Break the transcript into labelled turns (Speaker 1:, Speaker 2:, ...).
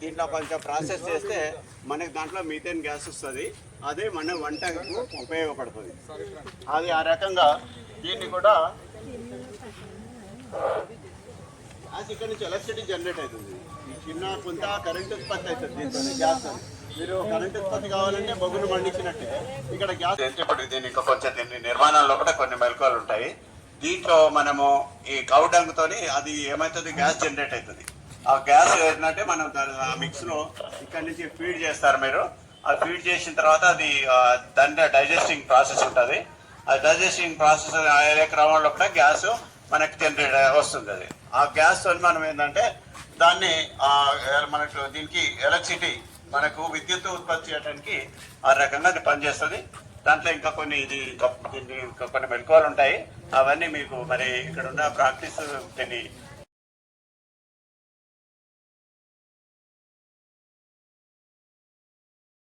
Speaker 1: దీంట్లో కొంచెం ప్రాసెస్ చేస్తే మనకి దాంట్లో మీథేన్ గ్యాస్ వస్తుంది. అదే మన వంటకు ఉపయోగపడుతుంది. అది ఆ రకంగా దీన్ని కూడా గ్యాస్ ఇక్కడ నుంచి ఎలక్ట్రిసిటీ జనరేట్ అవుతుంది. ఈ చిన్న కొంత కరెంట్ ఉత్పత్తి అవుతుంది దీంతో గ్యాస్ మీరు కరెంట్ ఉత్పత్తి కావాలంటే బొగ్గును పండించినట్టే. ఇక్కడ గ్యాస్ ఇప్పుడు దీని ఇంకా కొంచెం దీని నిర్మాణంలో కూడా కొన్ని మెలకువలు ఉంటాయి. దీంట్లో మనము ఈ కౌ అది ఏమవుతుంది? గ్యాస్ జనరేట్ అవుతుంది. ఆ గ్యాస్ ఏంటంటే మనం దాని- ఆ మిక్స్లో ఇక్కడ నుంచి ఫీడ్ చేస్తారు మీరు. ఆ ఫీడ్ చేసిన తర్వాత అది దాని డైజెస్టింగ్ ప్రాసెస్ ఉంటుంది. ఆ డైజెస్టింగ్ ప్రాసెస్ అయ్యే క్రమంలో కూడా గ్యాస్ మనకి జనరేట్ వస్తుంది అది. ఆ గ్యాస్తో మనం ఏంటంటే దాన్ని ఆ, మనకు దీనికి ఎలక్ట్రిసిటీ మనకు విద్యుత్ ఉత్పత్తి చేయడానికి ఆ రకంగా అది పనిచేస్తుంది. దాంట్లో ఇంకా కొన్ని ఇది దీన్ని కొన్ని మెలకువలు ఉంటాయి. అవన్నీ మీకు మరి ఇక్కడ ఉన్న ప్రాక్టీస్ దీన్ని